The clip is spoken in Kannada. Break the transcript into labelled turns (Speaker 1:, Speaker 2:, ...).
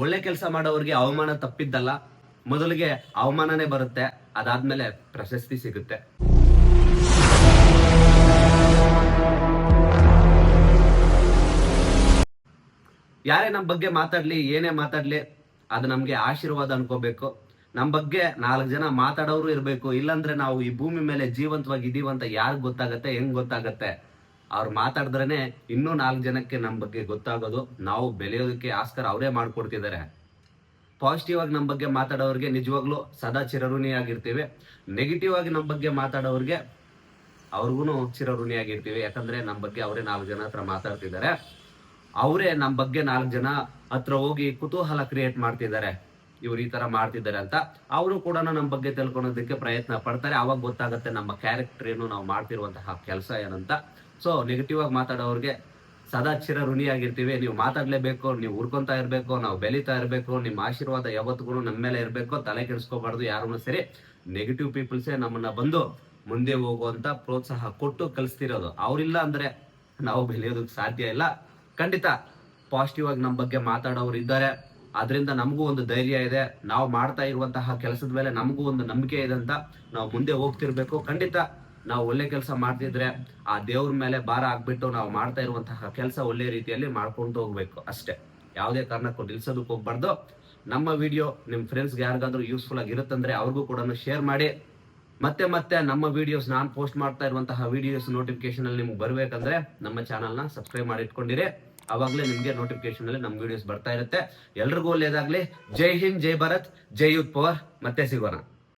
Speaker 1: ಒಳ್ಳೆ ಕೆಲಸ ಮಾಡೋರಿಗೆ ಅವಮಾನ ತಪ್ಪಿದ್ದಲ್ಲ, ಮೊದಲಿಗೆ ಅವಮಾನನೇ ಬರುತ್ತೆ, ಅದಾದ್ಮೇಲೆ ಪ್ರಶಸ್ತಿ ಸಿಗುತ್ತೆ. ಯಾರೇ ನಮ್ಮ ಬಗ್ಗೆ ಮಾತಾಡ್ಲಿ, ಏನೇ ಮಾತಾಡ್ಲಿ, ಅದು ನಮ್ಗೆ ಆಶೀರ್ವಾದ ಅನ್ಕೋಬೇಕು. ನಮ್ಮ ಬಗ್ಗೆ ನಾಲ್ಕು ಜನ ಮಾತಾಡೋರು ಇರಬೇಕು, ಇಲ್ಲಾಂದ್ರೆ ನಾವು ಈ ಭೂಮಿ ಮೇಲೆ ಜೀವಂತವಾಗಿ ಇದೀವಂತ ಯಾರಿಗೆ ಗೊತ್ತಾಗತ್ತೆ, ಹೆಂಗ್ ಗೊತ್ತಾಗತ್ತೆ? ಅವ್ರು ಮಾತಾಡಿದ್ರೇನೆ ಇನ್ನೂ ನಾಲ್ಕು ಜನಕ್ಕೆ ನಮ್ಮ ಬಗ್ಗೆ ಗೊತ್ತಾಗೋದು. ನಾವು ಬೆಳೆಯೋದಕ್ಕೆ ಆಸ್ಕರ ಅವರೇ ಮಾಡಿಕೊಡ್ತಿದ್ದಾರೆ. ಪಾಸಿಟಿವ್ ಆಗಿ ನಮ್ಮ ಬಗ್ಗೆ ಮಾತಾಡೋರಿಗೆ ನಿಜವಾಗ್ಲೂ ಸದಾ ಚಿರಋಣಿಯಾಗಿರ್ತೀವಿ ನೆಗೆಟಿವ್ ಆಗಿ ನಮ್ಮ ಬಗ್ಗೆ ಮಾತಾಡೋರಿಗೆ ಅವ್ರಿಗೂ ಚಿರಋಣಿಯಾಗಿರ್ತೀವಿ ಯಾಕಂದ್ರೆ ನಮ್ಮ ಬಗ್ಗೆ ಅವರೇ ನಾಲ್ಕು ಜನ ಹತ್ರ ಮಾತಾಡ್ತಿದ್ದಾರೆ. ಅವರೇ ನಮ್ಮ ಬಗ್ಗೆ ನಾಲ್ಕು ಜನ ಹತ್ರ ಹೋಗಿ ಕುತೂಹಲ ಕ್ರಿಯೇಟ್ ಮಾಡ್ತಿದ್ದಾರೆ. ಇವ್ರು ಈ ತರ ಮಾಡ್ತಿದ್ದಾರೆ ಅಂತ ಅವರು ಕೂಡ ನಮ್ಮ ಬಗ್ಗೆ ತಿಳ್ಕೊಳೋದಕ್ಕೆ ಪ್ರಯತ್ನ ಪಡ್ತಾರೆ. ಅವಾಗ ಗೊತ್ತಾಗುತ್ತೆ ನಮ್ಮ ಕ್ಯಾರೆಕ್ಟರ್ ಏನು ನಾವು ಮಾಡ್ತಿರುವಂತಹ ಕೆಲಸ ಏನಂತ. ಸೊ ನೆಗೆಟಿವ್ ಆಗಿ ಮಾತಾಡೋರಿಗೆ ಸದಾ ಚಿರ ಋಣಿಯಾಗಿರ್ತೀವಿ. ನೀವು ಮಾತಾಡ್ಲೇಬೇಕು, ನೀವು ಹುಡ್ಕೊಂತಾ ಇರಬೇಕು, ನಾವು ಬೆಳೀತಾ ಇರಬೇಕು, ನಿಮ್ಮ ಆಶೀರ್ವಾದ ಯಾವತ್ತಿಗೂ ನಮ್ಮ ಮೇಲೆ ಇರಬೇಕು, ತಲೆ ಕೆಡಿಸ್ಕೋಬಾರ್ದು, ಯಾರನ್ನು ಸರಿ ನೆಗೆಟಿವ್ ಪೀಪಲ್ಸೇ ನಮ್ಮನ್ನ ಬಂದು ಮುಂದೆ ಹೋಗುವಂತ ಪ್ರೋತ್ಸಾಹ ಕೊಟ್ಟು ಕಲಿಸ್ತಿರೋದು. ಅವರಿಲ್ಲ ಅಂದ್ರೆ ನಾವು ಬೆಳೆಯೋದಕ್ಕೆ ಸಾಧ್ಯ ಇಲ್ಲ. ಖಂಡಿತ ಪಾಸಿಟಿವ್ ಆಗಿ ನಮ್ಮ ಬಗ್ಗೆ ಮಾತಾಡೋರು ಇದ್ದಾರೆ ಅದರಿಂದ ನಮಗೂ ಒಂದು ಧೈರ್ಯ ಇದೆ. ನಾವು ಮಾಡ್ತಾ ಇರುವಂತಹ ಕೆಲಸದ ಮೇಲೆ ನಮಗೂ ಒಂದು ನಂಬಿಕೆ ಇದೆ ಅಂತ ನಾವು ಮುಂದೆ ಹೋಗ್ತಿರ್ಬೇಕು. ಖಂಡಿತ ನಾವು ಒಳ್ಳೆ ಕೆಲಸ ಮಾಡ್ತಿದ್ರೆ ಆ ದೇವ್ರ ಮೇಲೆ ಭಾರ ಆಗ್ಬಿಟ್ಟು ನಾವು ಮಾಡ್ತಾ ಇರುವಂತಹ ಕೆಲಸ ಒಳ್ಳೆ ರೀತಿಯಲ್ಲಿ ಮಾಡ್ಕೊಂಡು ಹೋಗ್ಬೇಕು ಅಷ್ಟೇ. ಯಾವುದೇ ಕಾರಣಕ್ಕೂ ನಿಲ್ಸೋದಕ್ಕೆ ಹೋಗ್ಬಾರ್ದು. ನಮ್ಮ ವಿಡಿಯೋ ನಿಮ್ಮ ಫ್ರೆಂಡ್ಸ್ಗೆ ಯಾರಿಗಾದ್ರೂ ಯೂಸ್ಫುಲ್ ಆಗಿರುತ್ತಂದ್ರೆ ಅವ್ರಿಗೂ ಕೂಡ ಶೇರ್ ಮಾಡಿ. ಮತ್ತೆ ಮತ್ತೆ ನಮ್ಮ ವಿಡಿಯೋಸ್ ನಾನು ಪೋಸ್ಟ್ ಮಾಡ್ತಾ ಇರುವಂತಹ ವಿಡಿಯೋಸ್ ನೋಟಿಫಿಕೇಶನ್ ಅಲ್ಲಿ ನಿಮ್ಗೆ ಬರ್ಬೇಕಂದ್ರೆ ನಮ್ಮ ಚಾನಲ್ನ ಸಬ್ಸ್ಕ್ರೈಬ್ ಮಾಡಿ ಇಟ್ಕೊಂಡಿರಿ ಅವಾಗಲೇ ನಿಮಗೆ ನೋಟಿಫಿಕೇಶನ್ ಅಲ್ಲಿ ನಮ್ಮ ವಿಡಿಯೋಸ್ ಬರ್ತಾ ಇರುತ್ತೆ. ಎಲ್ರಿಗೂ ಒಳ್ಳೇದಾಗ್ಲಿ. Jai Hind, Jai Bharat, Jai youth power. ಮತ್ತೆ ಸಿಗೋಣ.